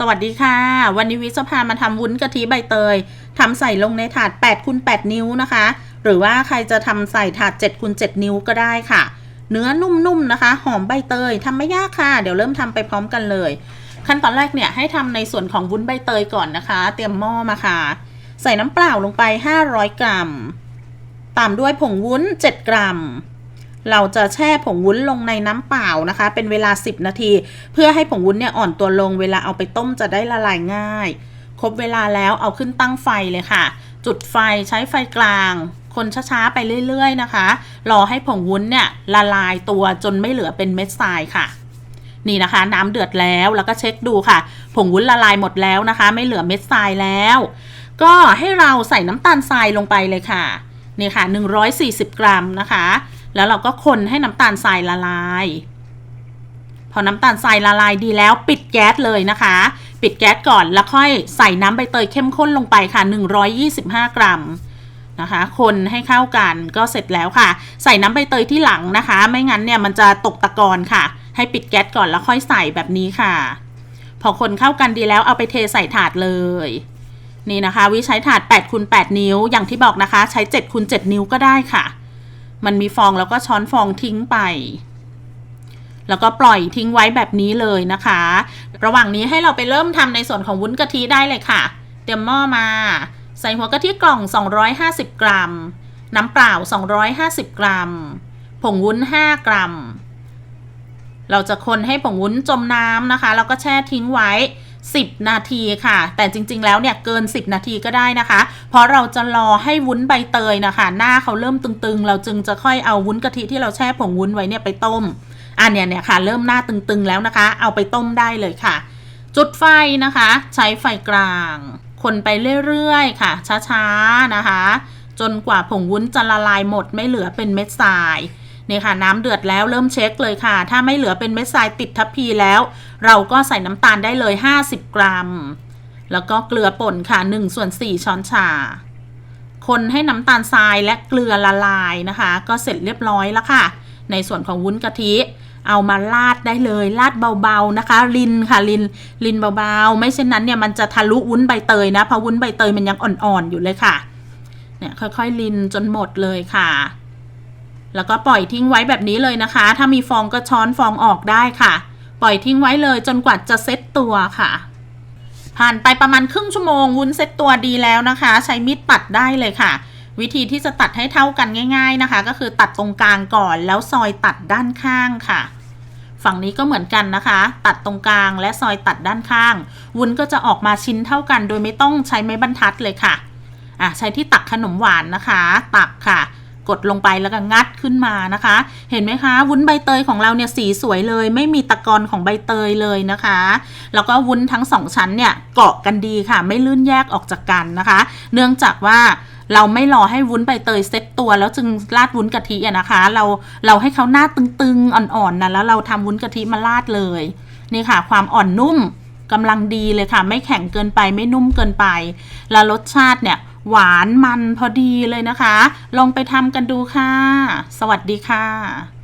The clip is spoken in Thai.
สวัสดีค่ะ วันนี้วิจะพามาทำวุ้นกะทิใบเตยทำใส่ลงในถาด8คูณ8นิ้วนะคะ หรือว่าใครจะทำใส่ถาด7คูณ7นิ้วก็ได้ค่ะ เนื้อนุ่มๆนะคะ หอมใบเตยทำไม่ยากค่ะ เดี๋ยวเริ่มทำไปพร้อมกันเลย ขั้นตอนแรกเนี่ยให้ทำในส่วนของวุ้นใบเตยก่อนนะคะ เตรียมหม้อมาค่ะ ใส่น้ำเปล่าลงไป 500 กรัม ตามด้วยผงวุ้น 7 กรัม เราจะแช่ผงวุ้นลงในน้ำเปล่านะคะ เป็นเวลา 10 นาที เพื่อให้ผงวุ้นเนี่ยอ่อนตัวลงเวลาเอาไปต้มจะได้ละลายง่าย ครบเวลาแล้วเอาขึ้นตั้งไฟเลยค่ะ จุดไฟใช้ไฟกลาง คนช้าๆไปเรื่อยๆนะคะ รอให้ผงวุ้นเนี่ยละลายตัวจนไม่เหลือเป็นเม็ดทรายค่ะนี่นะคะ น้ำเดือดแล้วแล้วก็เช็คดูค่ะ ผงวุ้นละลายหมดแล้วนะคะ ไม่เหลือเม็ดทรายแล้ว ก็ให้เราใส่น้ำตาลทรายลงไปเลยค่ะ นี่ค่ะ 140 กรัมนะคะ แล้วเราก็คนให้น้ำตาลทรายละลาย พอน้ำตาลทรายละลายดีแล้วปิดแก๊สเลยนะคะ ปิดแก๊สก่อนแล้วค่อยใส่น้ำใบเตยเข้มข้นลงไปค่ะ 125 กรัมนะคะ คนให้เข้ากันก็เสร็จแล้วค่ะ ใส่น้ำใบเตยที่หลังนะคะ ไม่งั้นเนี่ยมันจะตกตะกอนค่ะ ให้ปิดแก๊สก่อนแล้วค่อยใส่แบบนี้ค่ะ พอคนเข้ากันดีแล้วเอาไปเทใส่ถาดเลยนี่นะคะวิใช้ถาด8คูณ8นิ้ว อย่างที่บอกนะคะ ใช้7คูณ7นิ้วก็ได้ค่ะ มันมีฟองแล้วก็ช้อนฟองทิ้งไป แล้วก็ปล่อยทิ้งไว้แบบนี้เลยนะคะ ระหว่างนี้ให้เราไปเริ่มทำในส่วนของวุ้นกะทิได้เลยค่ะ เตรียมหม้อมา ใส่หัวกะทิกล่อง 250 กรัม น้ำเปล่า 250 กรัม ผงวุ้น 5 กรัม เราจะคนให้ผงวุ้นจมน้ำนะคะ แล้วก็แช่ทิ้งไว้ 10 นาทีค่ะ แต่จริง ๆ แล้วเนี่ยเกิน 10 นาทีก็ได้นะคะ เพราะเราจะรอให้วุ้นใบเตยนะคะ หน้าเขาเริ่มตึงๆ เราจึงจะค่อยเอาวุ้นกะทิที่เราแช่ผงวุ้นไว้เนี่ยไปต้มอันเนี้ยเนี่ยค่ะ เริ่มหน้าตึงๆแล้วนะคะ เอาไปต้มได้เลยค่ะ จุดไฟนะคะ ใช้ไฟกลาง คนไปเรื่อยๆค่ะ ช้าๆนะคะ จนกว่าผงวุ้นจะละลายหมดไม่เหลือเป็นเม็ดทราย นี่ค่ะน้ำเดือดแล้วเริ่มเช็คเลยค่ะ ถ้าไม่เหลือเป็นเม็ดทรายติดทัพพีแล้ว เราก็ใส่น้ำตาลได้เลย 50 กรัม แล้วก็เกลือป่นค่ะ1ส่วน4ช้อนชา คนให้น้ำตาลทรายและเกลือละลายนะคะ ก็เสร็จเรียบร้อยแล้วค่ะ ในส่วนของวุ้นกะทิเอามาลาดได้เลยลาดเบาๆนะคะ ลินค่ะลินลินเบาๆ ไม่เช่นนั้นเนี่ยมันจะทะลุวุ้นใบเตยนะเพราะวุ้นใบเตยมันยังอ่อนๆอยู่เลยค่ะเนี่ยค่อยๆลินจนหมดเลยค่ะ แล้วก็ปล่อยทิ้งไว้แบบนี้เลยนะคะ ถ้ามีฟองก็ช้อนฟองออกได้ค่ะ ปล่อยทิ้งไว้เลยจนกว่าจะเซ็ตตัวค่ะ ผ่านไปประมาณครึ่งชั่วโมงวุ้นเซ็ตตัวดีแล้วนะคะ ใช้มีดตัดได้เลยค่ะ วิธีที่จะตัดให้เท่ากันง่าย ๆนะคะ ก็คือตัดตรงกลางก่อนแล้วซอยตัดด้านข้างค่ะ ฝั่งนี้ก็เหมือนกันนะคะ ตัดตรงกลางและซอยตัดด้านข้าง วุ้นก็จะออกมาชิ้นเท่ากัน โดยไม่ต้องใช้ไม้บรรทัดเลยค่ะอะใช้ที่ตักขนมหวานนะคะ ตักค่ะ กดลงไปแล้วก็งัดขึ้นมานะคะ เห็นไหมคะ วุ้นใบเตยของเราเนี่ยสีสวยเลย ไม่มีตะกอนของใบเตยเลยนะคะ แล้วก็วุ้นทั้งสองชั้นเนี่ยเกาะกันดีค่ะ ไม่ลื่นแยกออกจากกันนะคะ เนื่องจากว่าเราไม่รอให้วุ้นใบเตยเซ็ตตัวแล้วจึงราดวุ้นกะทิอะนะคะ เราเราให้เขาหน้าตึงๆอ่อนๆนะแล้วเราทำวุ้นกะทิมาราดเลยนี่ค่ะ ความอ่อนนุ่มกำลังดีเลยค่ะ ไม่แข็งเกินไปไม่นุ่มเกินไป แล้วรสชาติเนี่ย หวานมันพอดีเลยนะคะ ลองไปทำกันดูค่ะ สวัสดีค่ะ